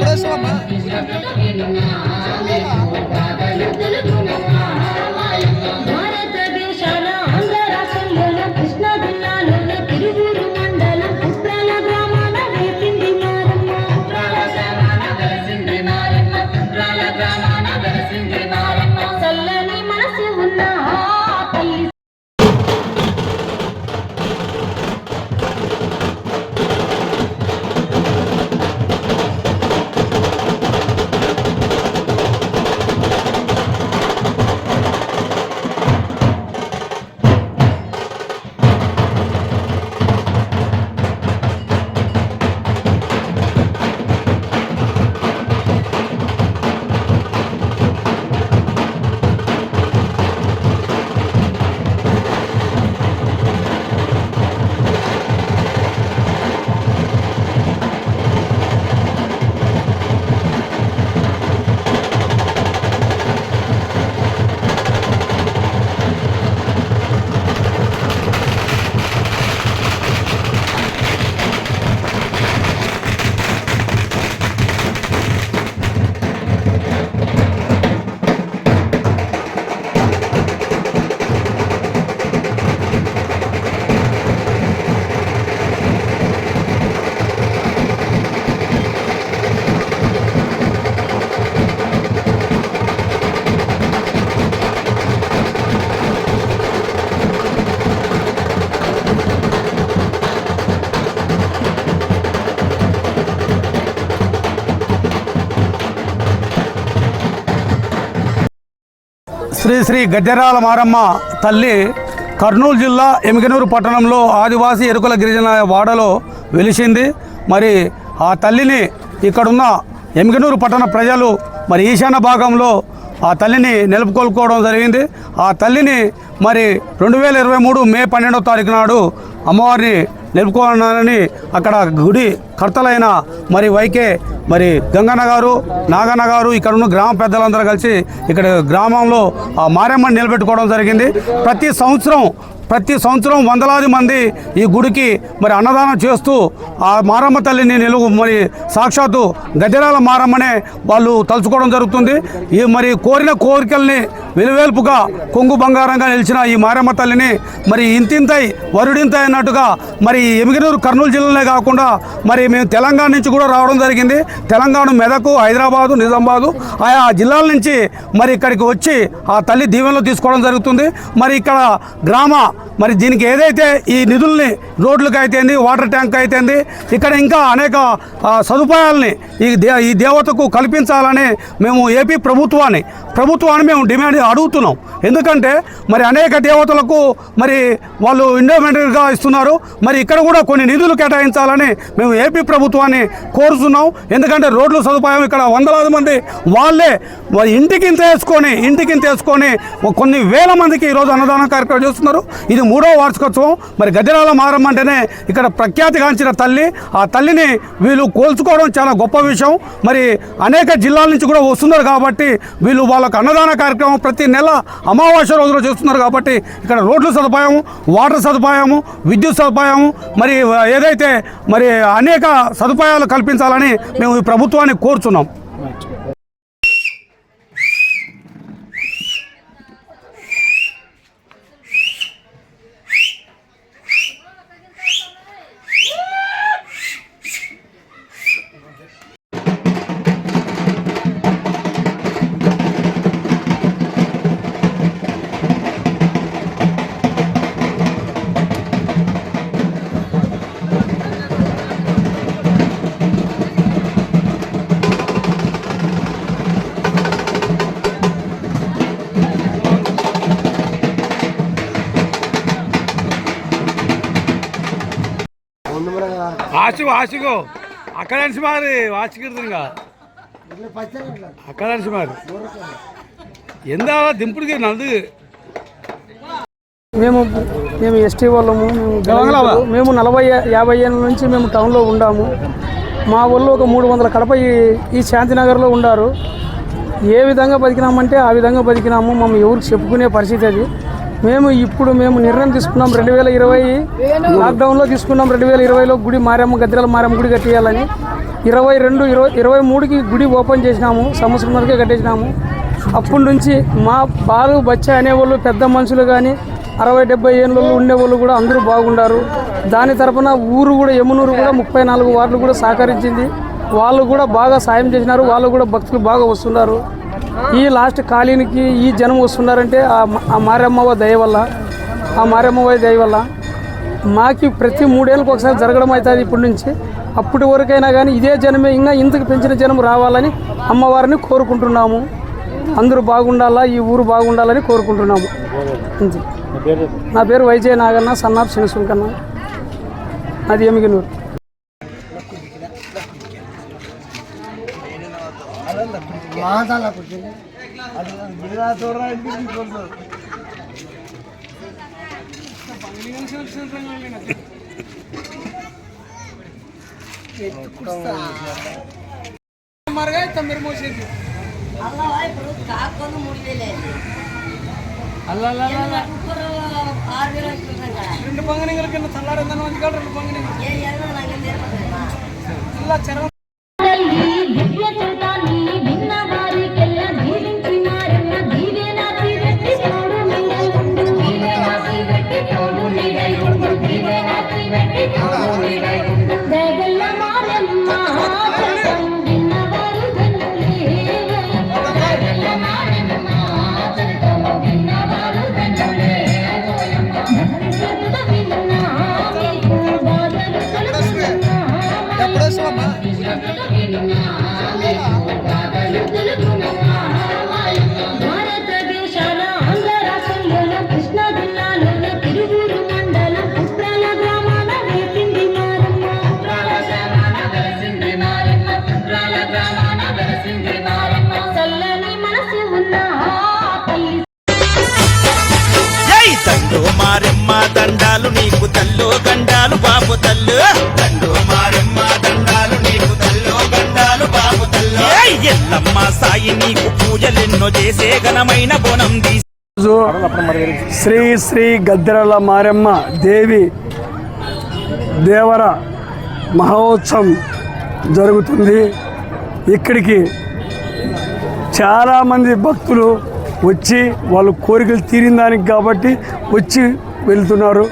ఎప్పుడు శ్రీ శ్రీ గద్దెరాల మారమ్మ తల్లి కర్నూలు జిల్లా ఎమిగనూరు పట్టణంలో ఆదివాసీ ఎరుకల గిరిజన వాడలో వెలిసింది. మరి ఆ తల్లిని ఇక్కడున్న ఎమిగనూరు పట్టణ ప్రజలు మరి ఈశాన్య భాగంలో ఆ తల్లిని నిలుపుకొల్పుకోవడం జరిగింది. ఆ తల్లిని మరి రెండు వేల ఇరవై మూడు మే పన్నెండో తారీఖు నాడు అమ్మవారిని నిలుపుకోవాలని అక్కడ గుడి కర్తలైన మరి వైకే మరి గంగన్న గారు నాగన్న గారు ఇక్కడ ఉన్న గ్రామ పెద్దలందరూ కలిసి ఇక్కడ గ్రామంలో ఆ మారమ్మని నిలబెట్టుకోవడం జరిగింది. ప్రతి సంవత్సరం ప్రతి సంవత్సరం వందలాది మంది ఈ గుడికి మరి అన్నదానం చేస్తూ ఆ మారమ్మ తల్లిని నిలువు మరి సాక్షాత్తు గజరాల మారమ్మనే వాళ్ళు తలుచుకోవడం జరుగుతుంది. ఈ మరి కోరిన కోరికల్ని వెలువేల్పుగా కొంగు బంగారంగా నిలిచిన ఈ మారమ్మ తల్లిని మరి ఇంతింతై వరుడింతై అన్నట్టుగా మరి ఎమిగినూరు కర్నూలు జిల్లానే కాకుండా మరి మేము తెలంగాణ నుంచి కూడా రావడం జరిగింది. తెలంగాణ మెదకు హైదరాబాదు నిజామాబాదు ఆయా జిల్లాల నుంచి మరి ఇక్కడికి వచ్చి ఆ తల్లి దీవెనలు తీసుకోవడం జరుగుతుంది. మరి ఇక్కడ గ్రామ మరి దీనికి ఏదైతే ఈ నిధుల్ని రోడ్లకు అయితేంది వాటర్ ట్యాంక్ అయితేంది ఇక్కడ ఇంకా అనేక సదుపాయాలని సదుపాయాల్ని ఈ దే ఈ దేవతకు కల్పించాలని మేము ఏపీ ప్రభుత్వాన్ని ప్రభుత్వాన్ని మేము డిమాండ్ అడుగుతున్నాం. ఎందుకంటే మరి అనేక దేవతలకు మరి వాళ్ళు ఇండోమెంటరీగా ఇస్తున్నారు. మరి ఇక్కడ కూడా కొన్ని నిధులు కేటాయించాలని మేము ఏపీ ప్రభుత్వాన్ని కోరుతున్నాం. ఎందుకంటే రోడ్లు సదుపాయం ఇక్కడ వందలాది మంది వాళ్ళే మరి ఇంటికింత వేసుకొని ఇంటికింత వేసుకొని కొన్ని వేల మందికి ఈరోజు అన్నదాన కార్యక్రమం చేస్తున్నారు. ఇది మూడో వార్షికోత్సవం. మరి గద్దెరాల మారమ్మ అంటేనే ఇక్కడ ప్రఖ్యాతిగాంచిన తల్లి. ఆ తల్లిని వీళ్ళు కోల్చుకోవడం చాలా గొప్ప విషయం. మరి అనేక జిల్లాల నుంచి కూడా వస్తున్నారు కాబట్టి వీళ్ళు వాళ్ళకు అన్నదాన కార్యక్రమం ప్రతి నెల అమావాస్య రోజున చేస్తున్నారు కాబట్టి ఇక్కడ రోడ్ల సదుపాయం వాటర్ సదుపాయము విద్యుత్ సదుపాయము మరి ఏదైతే మరి అనేక సదుపాయాలు కల్పించాలని మేము ఈ ప్రభుత్వాన్ని కోరుచున్నాం. ఆశు ఆశుగో. అక్కడ నుంచి మారి అక్కడ నుంచి మారి. ఎందా దింపుడికి నందు మేము మేము ఎస్టీ వాళ్ళము మేము? మేము నలభై యాభై ఏళ్ళ నుంచి మేము టౌన్లో ఉండాము. మా ఊళ్ళో ఒక మూడు వందల కడప ఈ ఈ శాంతినగర్లో ఉండారు. ఏ విధంగా బతికినామంటే ఆ విధంగా బతికినాము. మమ్మల్ని ఎవరికి చెప్పుకునే పరిస్థితి అది. మేము ఇప్పుడు మేము నిర్ణయం తీసుకున్నాం రెండు వేల ఇరవై లాక్డౌన్లో తీసుకున్నాం. రెండు వేల ఇరవైలో గుడి మారమ్మ గద్రాల మారమ్మ గుడి కట్టేయాలని. ఇరవై రెండు ఇరవై ఇరవై మూడుకి గుడి ఓపెన్ చేసినాము సంవత్సరంన్నరకే కట్టేసినాము. అప్పటి నుంచి మా బాలు బచ్చా అనేవాళ్ళు పెద్ద మనుషులు కానీ అరవై డెబ్బై ఏళ్ళు ఉండేవాళ్ళు కూడా అందరూ బాగుండారు. దాని తరపున ఊరు కూడా యమునూరు కూడా ముప్పై నాలుగు వార్డులు కూడా సహకరించింది. వాళ్ళు కూడా బాగా సాయం చేసినారు వాళ్ళు కూడా భక్తులు బాగా వస్తున్నారు. ఈ లాస్ట్ కాలనీకి ఈ జనం వస్తున్నారంటే ఆ మారమ్మవ దయ వల్ల ఆ మారమ్మవ దయ వల్ల మాకి ప్రతి మూడేళ్ళకి ఒకసారి జరగడం అవుతుంది ఇప్పటి నుంచి. అప్పటి వరకైనా కానీ ఇదే జనమే ఇంకా ఇంతకు పెంచిన జనం రావాలని అమ్మవారిని కోరుకుంటున్నాము. అందరూ బాగుండాలా ఈ ఊరు బాగుండాలని కోరుకుంటున్నాము. నా పేరు? వైజయ నాగన్న సన్నాప్ శనిసుంకన్న. అది ఎమిగినూరు ಅಲ್ಲ ಲಾಲಾ ಅಲ್ಲ ಲಾಲಾ ಪರ ಆದಿರ ಇತಂಗಾ ಎರಡು ಬಂಗನಿನಗಳನ್ನ ತಳ್ಳಾರ ಅಂತಾ Yeah. చేసే ఘనమైన బోనం తీసి శ్రీ శ్రీ గద్దెరల మారెమ్మ దేవి దేవర మహోత్సవం జరుగుతుంది. ఇక్కడికి చాలామంది భక్తులు వచ్చి వాళ్ళ కోరికలు తీరిన దానికి కాబట్టి వచ్చి వెళ్తున్నారు.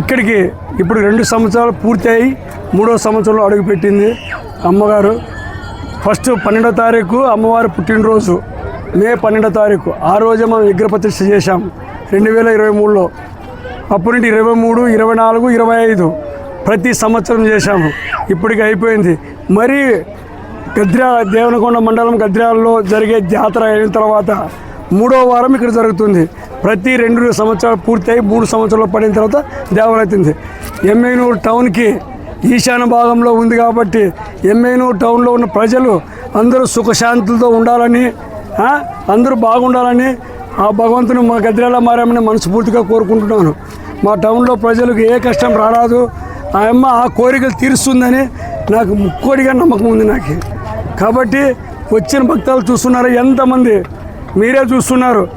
ఇక్కడికి ఇప్పుడు రెండు సంవత్సరాలు పూర్తయి మూడో సంవత్సరంలో అడుగుపెట్టింది అమ్మగారు. ఫస్ట్ పన్నెండో తారీఖు అమ్మవారి పుట్టినరోజు. మే పన్నెండో తారీఖు. ఆ రోజే మనం విగ్రహ ప్రతిష్ఠ చేశాం. రెండు వేల ఇరవై మూడులో. అప్పటి నుండి ఇరవై మూడు ఇరవై నాలుగు ఇరవై ఐదు ప్రతి సంవత్సరం చేశాము. ఇప్పటికి అయిపోయింది. మరి గద్రా దేవనకొండ మండలం గద్రాలలో జరిగే జాతర అయిన తర్వాత మూడో వారం ఇక్కడ జరుగుతుంది. ప్రతి రెండు సంవత్సరాలు పూర్తయి మూడు సంవత్సరాలు పడిన తర్వాత దేవాలయం అవుతుంది. ఎమ్మెనూరు టౌన్కి ఈశాన్య భాగంలో ఉంది కాబట్టి ఎమ్మెనూరు టౌన్లో ఉన్న ప్రజలు అందరూ సుఖశాంతులతో ఉండాలని అందరూ బాగుండాలని ఆ భగవంతుని మా గద్రాల మారామని మనస్ఫూర్తిగా కోరుకుంటున్నాను. మా టౌన్లో ప్రజలకు ఏ కష్టం రారాదు. ఆ అమ్మ ఆ కోరికలు తీరుస్తుందని నాకు ముక్కోడిగా నమ్మకం ఉంది నాకు. కాబట్టి వచ్చిన భక్తాలు చూస్తున్నారు ఎంతమంది మీరే చూస్తున్నారు.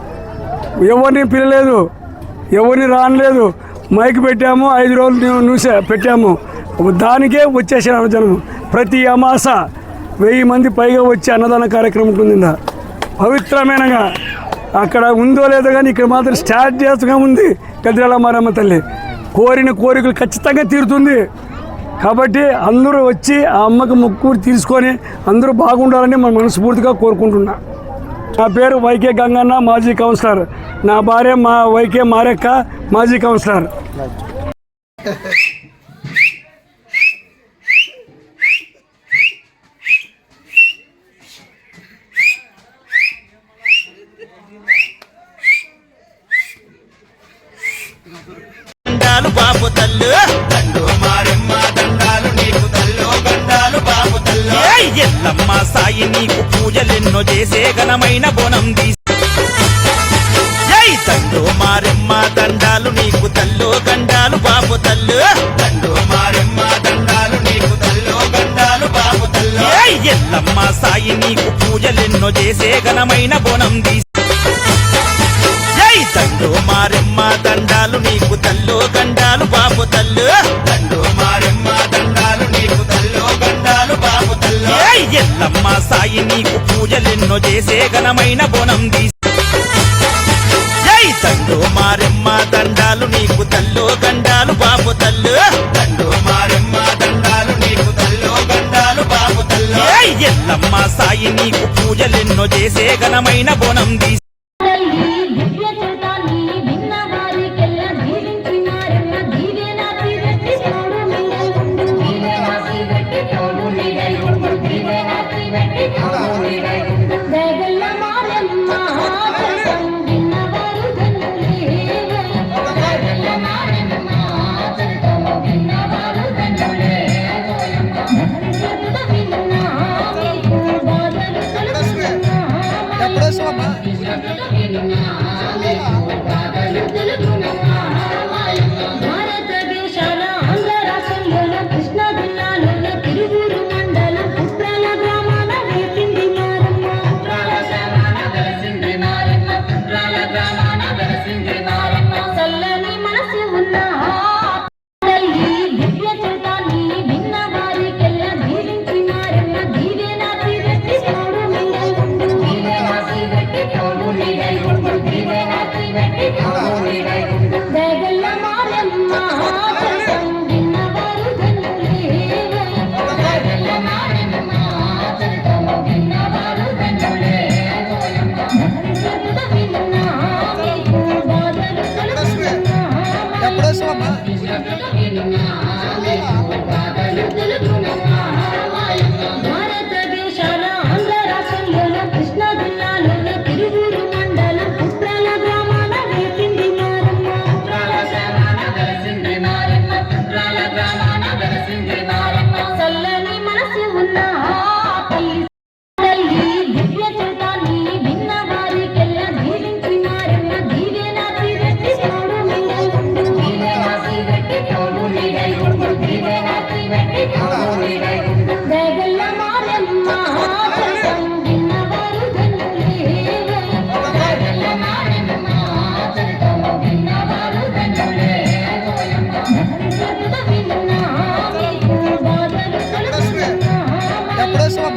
ఎవరిని పిలలేదు ఎవరిని రానలేదు. మైక్ పెట్టాము ఐదు రోజులు నూసే పెట్టాము. దానికే వచ్చేసారు జనం ప్రతి అమాస వెయ్యి మంది పైగా వచ్చే అన్నదాన కార్యక్రమం ఉంటుంది ఇందా. పవిత్రమైనగా. అక్కడ ఉందో లేదో కానీ ఇక్కడ మాత్రం స్టార్ట్ చేస్తూనే ఉంది గద్రాల మారమ్మ తల్లి. కోరిన కోరికలు ఖచ్చితంగా తీరుతుంది. కాబట్టి అందరూ వచ్చి ఆ అమ్మకు ముక్కు తీసుకొని అందరూ బాగుండాలని మన మనస్ఫూర్తిగా కోరుకుంటున్నా. నా పేరు వైకే గంగన్న మాజీ కౌన్సిలర్. నా భార్య మా వైకే మారెక్క మాజీ కౌన్సిలర్. పూజలెన్నో చేసే ఘనమైన బోనం తీసి. జై మారెమ్మ దండాలు నీకు తల్లో గండాలు బాబు తల్లు. తండ్రు మారెమ్మ దండాలు నీకు తల్లో గండాలు బాబు తల్లు. ఎల్లమ్మ సాయి నీకు పూజలెన్నో చేసే ఘనమైన బోనం తీసి. జై మారెమ్మ దండాలు నీకు తల్లో గండాలు బాబు తల్లు. సాయి నీకు పూజలెన్నో చేసే ఘనమైన బోనం తీసి. తండ్రో మారెమ్మ దండాలు నీకు తల్లో గండాలు బాబు తల్లు. తండ్రో మారెమ్మ దండాలు నీకు తల్లో గండాలు బాబు తల్లు. ఎల్లమ్మ సాయి నీకు పూజలెన్నో చేసే ఘనమైన బోనం తీసి.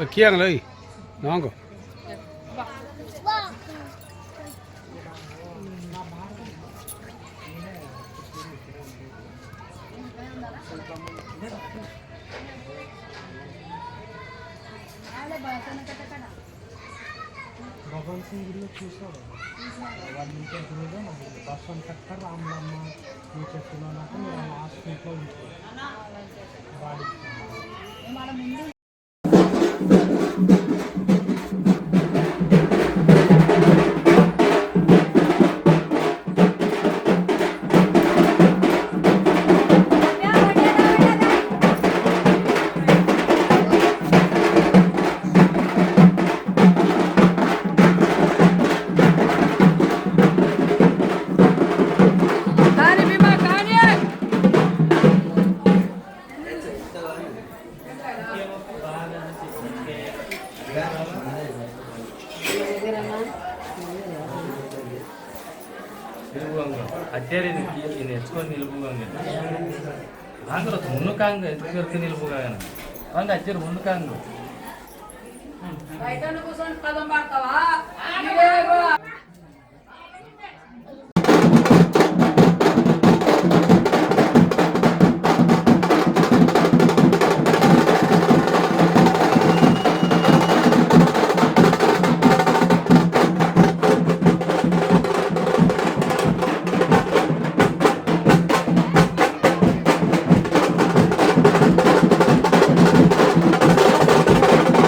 Aqui é lei. Não, Eu não sei se ಕಾಂಗ್ ತಿರ್ತಿ ನಿಲ್ಬೋಗ ಹಂಗ ಅಜ್ಜರ್ ಮುಂದ್ ಕಾಂಗ್ ರೈತನ ಕೂಸೊಂಡು ಕದಂ ಮಾಡ್ತಾವ